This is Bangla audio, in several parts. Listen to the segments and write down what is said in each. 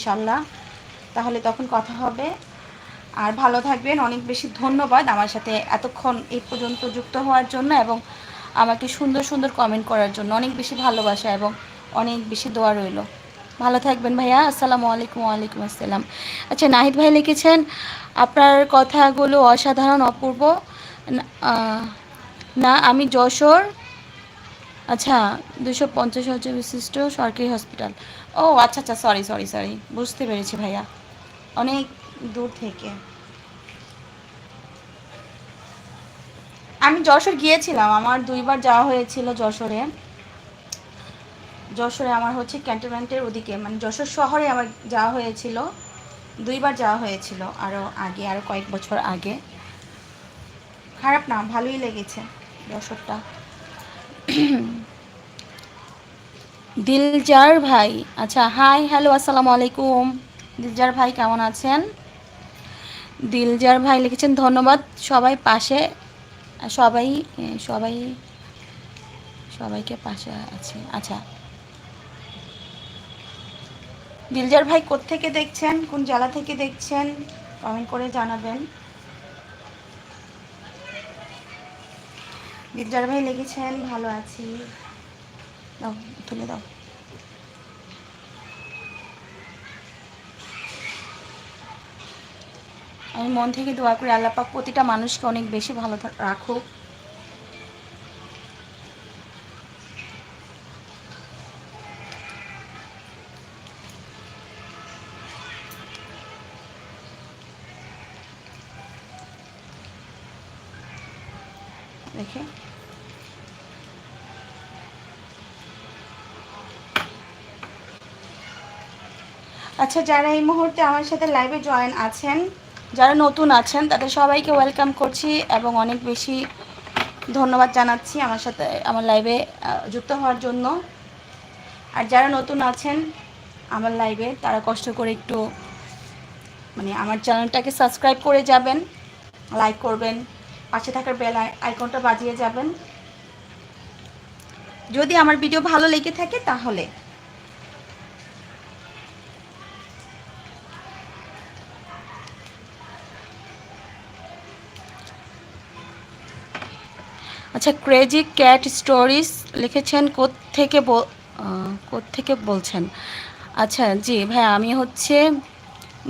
ইনশাল্লাহ তাহলে তখন কথা হবে। আর ভালো থাকবেন। অনেক বেশি ধন্যবাদ আমার সাথে এতক্ষণ এই পর্যন্ত যুক্ত হওয়ার জন্য এবং আমাকে সুন্দর সুন্দর কমেন্ট করার জন্য। অনেক বেশি ভালোবাসা এবং অনেক বেশি দোয়া রইল। ভালো থাকবেন ভাইয়া। আসসালামু আলাইকুম, ওয়ালাইকুম আসসালাম। আচ্ছা নাহিদ ভাই লিখেছেন, আপনার কথাগুলো অসাধারণ, অপূর্ব। না, আমি যশোর আচ্ছা দুশো পঞ্চাশ হাজার বিশিষ্ট সরকারি হসপিটাল ও আচ্ছা আচ্ছা সরি সরি সরি বুঝতে পেরেছি ভাইয়া। অনেক দূর থেকে। আমি যশোর গিয়েছিলাম। আমার দুইবার যাওয়া হয়েছিল যশোরে। যশোরে আমার হচ্ছে ক্যান্টনমেন্টের ওদিকে। মানে যশোর শহরে আমার যাওয়া হয়েছিল। দুইবার যাওয়া হয়েছিল আরও আগে আরও কয়েক বছর আগে। খারাপ না, ভালোই লেগেছে যশোরটা। দিলজার ভাই। আচ্ছা হাই হ্যালো আসসালামু আলাইকুম। দিলজার ভাই, কেমন আছেন? দিলজার ভাই লিখেছেন, ধন্যবাদ সবাই পাশে, সবাই সবাই, সবাইকে পাশে আছে। আচ্ছা। দিলজার ভাই থেকে দেখছেন? কোন জেলা থেকে দেখছেন? কমেন্ট করে জানাবেন। দিলজার ভাই লিখেছেন, ভালো আছি। দাও, তুলে দাও। আমি মন থেকে দোয়া করি, আল্লাপাক প্রতিটা মানুষকে অনেক বেশি ভালো রাখুক। দেখে। আচ্ছা যারা এই মুহূর্তে আমার সাথে লাইভে জয়েন আছেন, যারা নতুন আছেন, তাদের সবাইকে ওয়েলকাম করছি এবং অনেক বেশি ধন্যবাদ জানাচ্ছি আমার সাথে, আমার লাইভে যুক্ত হওয়ার জন্য। আর যারা নতুন আছেন আমার লাইভে তারা কষ্ট করে একটু মানে আমার চ্যানেলটাকে সাবস্ক্রাইব করে যাবেন লাইক করবেন, পাশে থাকার বেল আইকনটা বাজিয়ে যাবেন। যদি আমার ভিডিও ভালো লেগে থাকে, তাহলে আচ্ছা ক্রেজি ক্যাট স্টোরিজ লিখেছেন থেকে থেকে বলছেন? আচ্ছা জি ভাই আমি হচ্ছে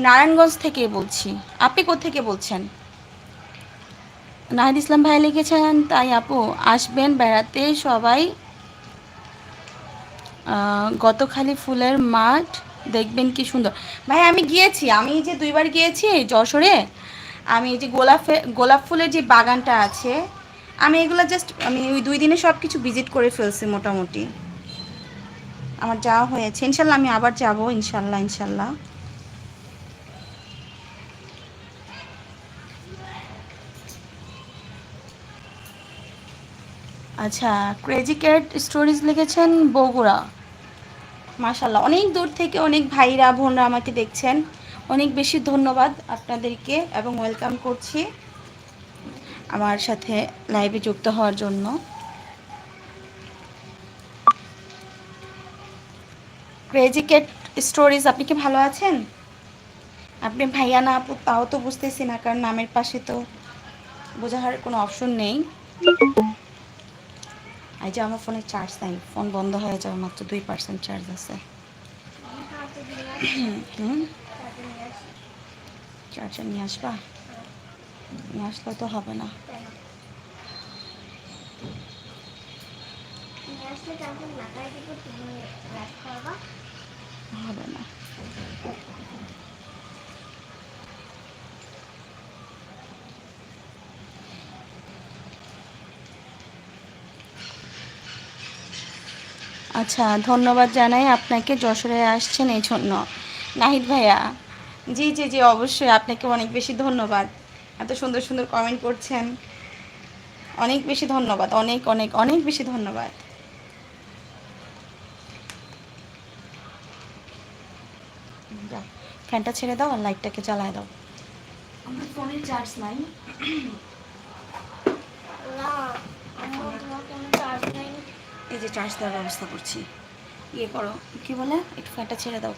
নারায়ণগঞ্জ থেকে বলছি। আপনি থেকে বলছেন? নাহিদ ইসলাম ভাই লিখেছেন, তাই আপু, আসবেন বেড়াতে সবাই। গতখালি ফুলের মাঠ, দেখবেন কি সুন্দর। ভাই আমি গিয়েছি, আমি যে দুইবার গিয়েছি যশোরে, আমি যে গোলাপ গোলাপ ফুলের যে বাগানটা আছে আমি এগুলো জাস্ট আমি ওই দুই দিনে সব কিছু ভিজিট করে ফেলছি মোটামুটি। আমার যাওয়া হয়েছে। ইনশাল্লাহ আমি আবার যাব, ইনশাল্লাহ ইনশাল্লাহ। আচ্ছা ক্রেজি ক্যাট স্টোরিজ লিখেছেন বগুড়া। মাশাল্লাহ অনেক দূর থেকে অনেক ভাইরা, বোনরা আমাকে দেখছেন। অনেক বেশি ধন্যবাদ আপনাদেরকে এবং ওয়েলকাম করছি। আমার সাথে লাইভে যুক্ত হওয়ার জন্য। ক্রেজি কেট স্টোরিজ আপনি কি ভালো আছেন? আপনি ভাইয়া না আপু তাও তো বুঝতেছি না কারণ নামের পাশে তো বোঝার কোনো অপশন নেই। এই যে আমার ফোনে চার্জ নাই ফোন বন্ধ হয়ে যাবে মাত্র দুই পার্সেন্ট চার্জ আছে। চার্জার নিয়ে আসবা? আসলে তো হবে না। হবে না। আচ্ছা ধন্যবাদ জানাই আপনাকে যশোরে আসছেন এই জন্য। নাহিদ ভাইয়া জি জি জি অবশ্যই আপনাকে অনেক বেশি ধন্যবাদ। এত সুন্দর সুন্দর কমেন্ট করছেন। অনেক বেশি ধন্যবাদ অনেক অনেক অনেক বেশি ধন্যবাদ। ফ্যানটা ছেড়ে দাও আর লাইটটাকে জ্বালায় দাও। আমার ফোনের চার্জ নাই। এই যে চার্জ দেওয়ার ব্যবস্থা করছি। ইয়ে করো কি বলে? একটু ফ্যানটা ছেড়ে দাও।